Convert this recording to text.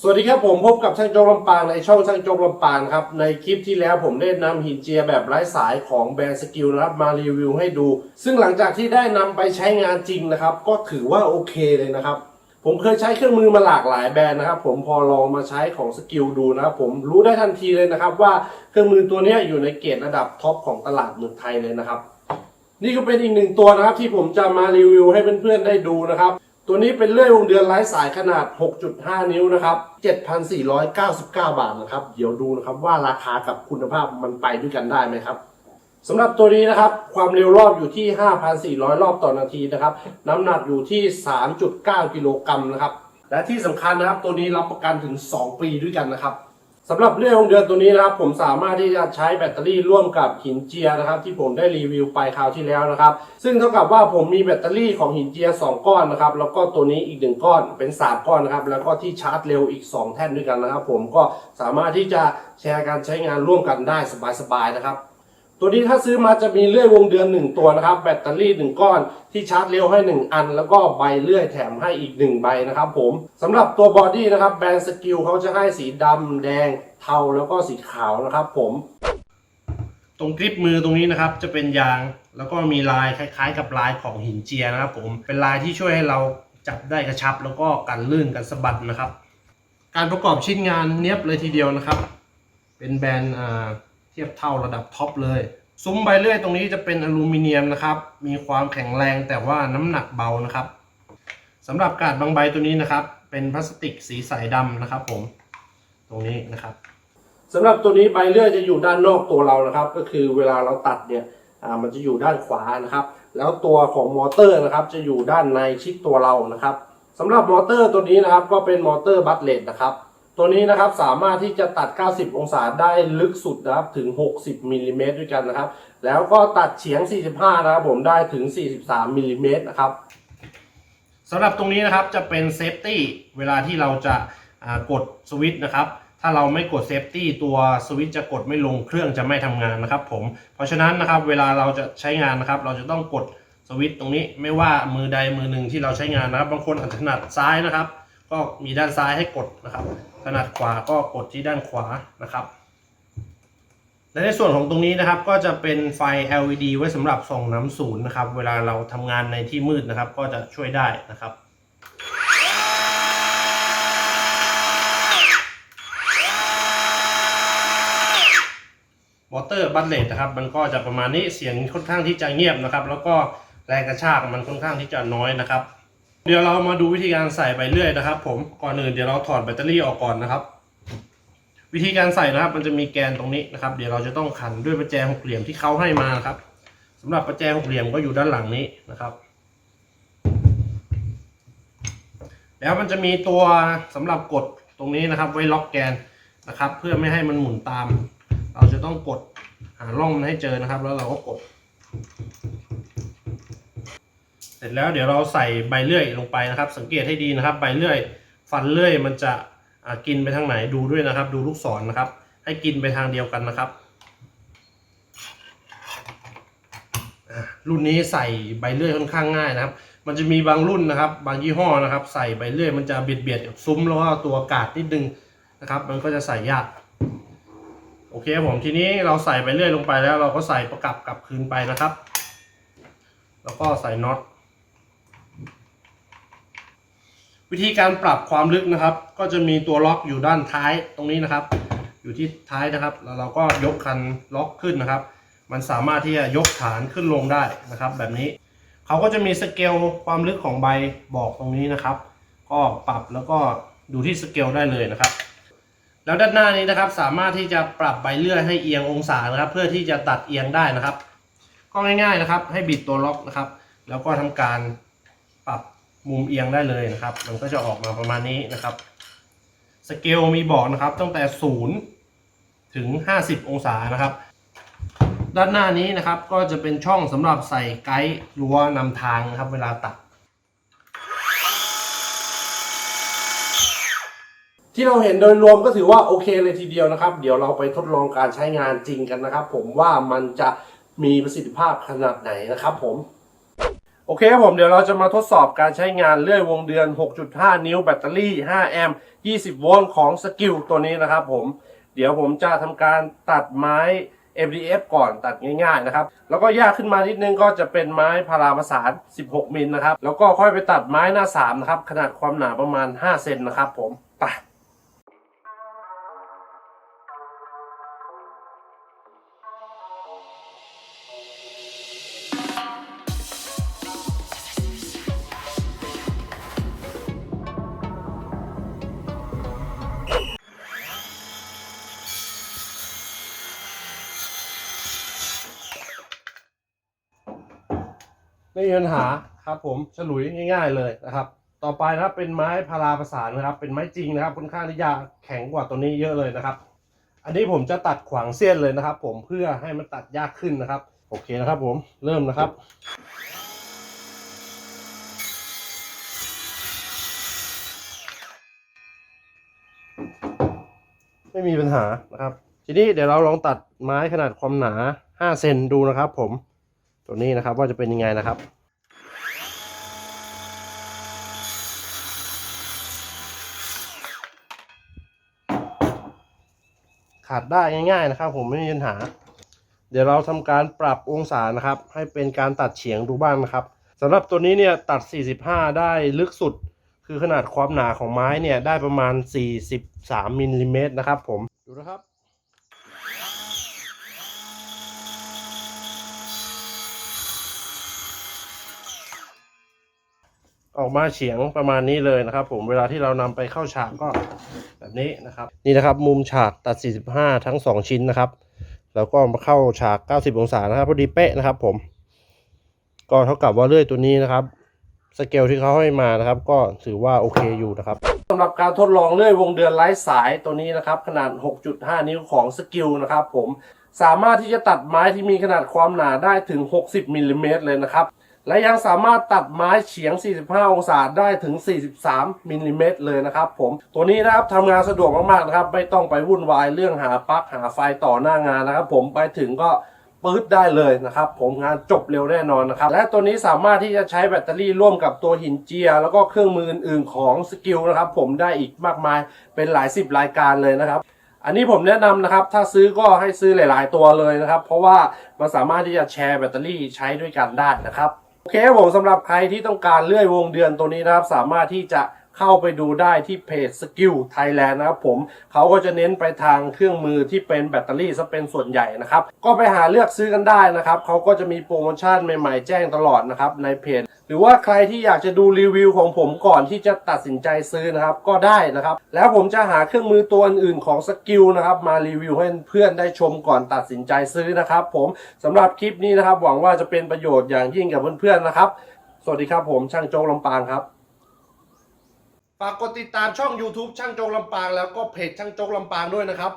สวัสดีครับผมพบกับช่างโจกลำปางในช่องช่างโจกลำปางครับในคลิปที่แล้วผมได้นำหินเจียแบบไร้สายของแบรนด์สกิลนะครับมารีวิวให้ดู ซึ่งหลังจากที่ได้นำไปใช้งานจริงนะครับ ก็ถือว่าโอเคเลยนะครับ ผมเคยใช้เครื่องมือมาหลากหลายแบรนด์นะครับ ผมพอลองมาใช้ของสกิลดูนะครับผมรู้ได้ทันทีเลยนะครับ ว่าเครื่องมือตัวนี้อยู่ในเกรดระดับท็อปของตลาดเมืองไทยเลยนะครับ นี่ก็เป็นอีกหนึ่งตัวนะครับที่ผมจะมารีวิวให้เพื่อนๆได้ดูนะครับ ตัวนี้เป็นเลื่อยวงเดือนไร้สายขนาด 6.5 นิ้วนะครับ 7,499 บาทนะครับ เดี๋ยวดูนะครับว่าราคากับคุณภาพมันไปด้วยกันได้ไหมครับสำหรับตัวนี้นะครับ ความเร็วรอบอยู่ที่ 5,400 รอบต่อนาทีนะครับ น้ำหนักอยู่ที่ 3.9 กิโลกรัมนะครับ และที่สำคัญนะครับ ตัวนี้รับประกันถึง 2 ปีด้วยกันนะครับ สำหรับเรื่องของเดือนตัวนี้นะครับ ผมสามารถที่จะใช้แบตเตอรี่ร่วมกับหินเจียนะครับ ที่ผมได้รีวิวไปคราวที่แล้วนะครับ ซึ่งเท่ากับว่าผมมีแบตเตอรี่ของหินเจีย 2 ก้อนนะครับ แล้วก็ตัวนี้อีก 1 ก้อนเป็น 3 ก้อนนะครับ แล้วก็ที่ชาร์จเร็วอีก 2 แท่นด้วยกันนะครับ ผมก็สามารถที่จะแชร์การใช้งานร่วมกันได้สบายๆนะครับ ตัวนี้ถ้าซื้อมาจะมีเลื่อยวงเดือน 1 ตัวนะครับ แบตเตอรี่ 1 ก้อนที่ชาร์จเร็วให้ 1 อัน แล้วก็ใบเลื่อยแถมให้อีก 1 ใบนะครับผมสำหรับตัวบอดี้นะครับแบรนด์สกิลเขาจะให้สีดำแดงเทาแล้วก็สีขาวนะครับผม ตรงกริปมือตรงนี้นะครับจะเป็นยางแล้วก็มีลายคล้ายๆ กับลายของหินเจียนะครับผมเป็นลายที่ช่วยให้เราจับได้กระชับ แล้วก็กันลื่นกันสะบัดนะครับ การประกอบชิ้นงานเนียบเลยทีเดียวนะครับ เป็นแบรนด์อ่า ทียบเท่าระดับท็อปเลย ซุ้มใบเลื่อยตรงนี้จะเป็นอลูมิเนียมนะครับ มีความแข็งแรงแต่ว่าน้ำหนักเบานะครับสำหรับกาดบางใบตัวนี้นะครับ เป็นพลาสติกสีใสดำนะครับ ผมตรงนี้นะครับสำหรับตัวนี้ใบเลื่อยจะอยู่ด้านนอกตัวเรานะครับ ก็คือเวลาเราตัดเนี่ยอ่ามันจะอยู่ด้านขวานะครับ แล้วตัวของมอเตอร์นะครับ จะอยู่ด้านในชิดตัวเรานะครับสำหรับมอเตอร์ตัวนี้นะครับ ก็เป็นมอเตอร์บัตเลตนะครับ ตัวนี้นะครับสามารถที่จะตัด 90 องศาได้ลึกสุดนะครับถึง 60มิลลิเมตรด้วยกันนะครับ แล้วก็ตัดเฉียง 45 นะครับผมได้ถึง 43มิลลิเมตรนะครับสำหรับตรงนี้นะครับจะเป็นเซฟตี้เวลาที่เราจะกดสวิตช์นะครับ ถ้าเราไม่กดเซฟตี้ตัวสวิตช์จะกดไม่ลงเครื่องจะไม่ทำงานนะครับ ผม เพราะฉะนั้นนะครับเวลาเราจะใช้งานนะครับ เราจะต้องกดสวิตช์ตรงนี้ไม่ว่ามือใดมือหนึ่งที่เราใช้งานนะครับ บางคนอาจจะถนัดซ้ายนะครับ ก็มีด้านซ้ายให้กดนะครับ ถนัดขวาก็กดที่ด้านขวานะครับ และในส่วนของตรงนี้นะครับ ก็จะเป็นไฟ LED ไว้สำหรับส่องน้ำศูนย์นะครับ เวลาเราทำงานในที่มืดนะครับ ก็จะช่วยได้นะครับมอเตอร์บัตเลตนะครับ มันก็จะประมาณนี้เสียงค่อนข้างที่จะเงียบนะครับ แล้วก็แรงกระชากมันค่อนข้างที่จะน้อยนะครับ เดี๋ยวเรามาดูวิธีการใส่ไปเรื่อยนะครับ ผมก่อนอื่นเดี๋ยวเราถอดแบตเตอรี่ออกก่อนนะครับ วิธีการใส่นะครับ มันจะมีแกนตรงนี้นะครับ เดี๋ยวเราจะต้องขันด้วยประแจหกเหลี่ยมที่เขาให้มาครับสำหรับประแจหกเหลี่ยมก็อยู่ด้านหลังนี้นะครับ แล้วมันจะมีตัวสำหรับกดตรงนี้นะครับ ไว้ล็อกแกนนะครับ เพื่อไม่ให้มันหมุนตาม เราจะต้องกดหาร่องมันให้เจอนะครับ แล้วเราก็กด เส ร็จแล้วเดี๋ยวเราใส่ใบเลื่อยลงไปนะครับ สังเกตให้ดีนะครับ ใบเลื่อยฟันเลื่อยมันจะกินไปทางไหนดูด้วยนะครับ ดูลูกศรนะครับ ให้กินไปทางเดียวกันนะครับรุ่นนี้ใส่ใบเลื่อยค่อนข้างง่ายนะครับ มันจะมีบางรุ่นนะครับ บางยี่ห้อนะครับ ใส่ใบเลื่อยมันจะเบียดเบียดกับซุ้มแล้วก็ตัวกาดนิดนึงนะครับ มันก็จะใส่ยาก โอเคผมทีนี้เราใส่ไปเรื่อยลงไปแล้ว เราก็ใส่ประกับกลับคืนไปนะครับ แล้วก็ใส่น็อต วิธีการปรับความลึกนะครับ ก็จะมีตัวล็อกอยู่ด้านท้ายตรงนี้นะครับ อยู่ที่ท้ายนะครับ แล้วเราก็ยกคันล็อกขึ้นนะครับ มันสามารถที่จะยกฐานขึ้นลงได้นะครับ แบบนี้เขาก็จะมีสเกลความลึกของใบบอกตรงนี้นะครับ ก็ปรับแล้วก็ดูที่สเกลได้เลยนะครับ แล้วด้านหน้านี้นะครับ สามารถที่จะปรับใบเลื่อยให้เอียงองศานะครับ เพื่อที่จะตัดเอียงได้นะครับ ก็ง่าย ๆนะครับ ให้บิดตัวล็อกนะครับ แล้วก็ทำการปรับ มุมเอียงได้เลยนะครับ มันก็จะออกมาประมาณนี้นะครับ สเกลมีบอกนะครับตั้งแต่ 0 ถึง 50 องศานะครับ ด้านหน้านี้นะครับก็จะเป็นช่องสำหรับใส่ไกด์รั้วนำทางนะครับ เวลาตัดที่เราเห็นโดยรวมก็ถือว่าโอเคเลยทีเดียวนะครับ เดี๋ยวเราไปทดลองการใช้งานจริงกันนะครับ ผมว่ามันจะมีประสิทธิภาพขนาดไหนนะครับผม โอเคครับผมเดี๋ยวเราจะมาทดสอบการใช้งานเลื่อยวงเดือน 6.5 นิ้วแบตเตอรี่ 5 แอมป์20 โวลต์ของสกิลตัวนี้นะครับผม เดี๋ยวผมจะทำการตัดไม้ MDF ก่อนตัดง่ายๆนะครับ แล้วก็ยากขึ้นมานิดนึงก็จะเป็นไม้พาราประสาน 16 มิลนะครับ แล้วก็ค่อยไปตัดไม้หน้า 3 นะครับ ขนาดความหนาประมาณ 5 เซนนะครับผมไป ไม่มีปัญหาครับผมฉลุยง่าย ๆเลยนะครับ ต่อไปนะครับเป็นไม้พาราประสานนะครับ เป็นไม้จริงนะครับค่อนข้างที่จะแข็งกว่าตัวนี้เยอะเลยนะครับ อันนี้ผมจะตัดขวางเส้นเลยนะครับ ผมเพื่อให้มันตัดยากขึ้นนะครับ โอเคนะครับ ผมเริ่มนะครับไม่มีปัญหานะครับ ทีนี้เดี๋ยวเราลองตัดไม้ขนาดความหนา 5 เซนดูนะครับผม ตัวนี้นะครับว่าจะเป็นยังไงนะครับขาดได้ง่าย ๆนะครับ ผมไม่มีปัญหา เดี๋ยวเราทำการปรับองศานะครับ ให้เป็นการตัดเฉียงดูบ้างนะครับสำหรับตัวนี้เนี่ยตัด 45 ได้ลึกสุด คือขนาดความหนาของไม้เนี่ยได้ประมาณ 43มิลลิเมตรนะครับ ผมดูนะครับ ออกมาเฉียงประมาณนี้เลยนะครับ ผมเวลาที่เรานำไปเข้าฉากก็แบบนี้นะครับ นี่นะครับ มุมฉากตัด 45 ทั้ง 2 ชิ้นนะครับ แล้วก็มาเข้าฉาก 90 องศานะครับพอดีเป๊ะนะครับ ผม ก็เท่ากับว่าเลื่อยตัวนี้นะครับสเกลที่เขาให้มานะครับ ก็ถือว่าโอเคอยู่นะครับสำหรับการทดลองเลื่อยวงเดือนไร้สายตัวนี้นะครับ ขนาด 6.5 นิ้วของสกิลนะครับ ผมสามารถที่จะตัดไม้ที่มีขนาดความหนาได้ถึง 60มิลลิเมตรเลยนะครับ และยังสามารถตัดไม้เฉียง 45 องศาได้ถึง 43มิลลิเมตรเลยนะครับผม ตัวนี้นะครับทำงานสะดวกมากๆนะครับ ไม่ต้องไปวุ่นวายเรื่องหาปลั๊กหาไฟต่อหน้างานนะครับ ผมไปถึงก็ปื๊ดได้เลยนะครับผมงานจบเร็วแน่นอนนะครับ และตัวนี้สามารถที่จะใช้แบตเตอรี่ร่วมกับตัวหินเจีย แล้วก็เครื่องมืออื่นๆของสกิลนะครับ ผมได้อีกมากมายเป็นหลายสิบรายการเลยนะครับอันนี้ผมแนะนำนะครับ ถ้าซื้อก็ให้ซื้อหลาย ๆ ตัวเลยนะครับ เพราะว่ามันสามารถที่จะแชร์แบตเตอรี่ใช้ด้วยกันได้นะครับ โอเคผมสำหรับใครที่ต้องการเลื่อยวงเดือนตัวนี้นะครับ สามารถที่จะเข้าไปดูได้ที่เพจ Skill Thailand นะครับผมเขาก็จะเน้นไปทางเครื่องมือที่เป็นแบตเตอรี่ซะเป็นส่วนใหญ่นะครับ ก็ไปหาเลือกซื้อกันได้นะครับเขาก็จะมีโปรโมชั่นใหม่ๆ แจ้งตลอดนะครับในเพจ หรือว่าใครที่อยากจะดูรีวิวของผมก่อนที่จะตัดสินใจซื้อนะครับก็ได้นะครับ แล้วผมจะหาเครื่องมือตัวอื่นๆของสกิลนะครับมารีวิวให้เพื่อนได้ชมก่อนตัดสินใจซื้อนะครับ ผมสำหรับคลิปนี้นะครับ หวังว่าจะเป็นประโยชน์อย่างยิ่งกับเพื่อนๆนะครับ สวัสดีครับผมช่างโจงลำปางครับฝากกดติดตามช่อง YouTube ช่างโจงลำปางแล้วก็เพจช่างโจงลำปางด้วยนะครับ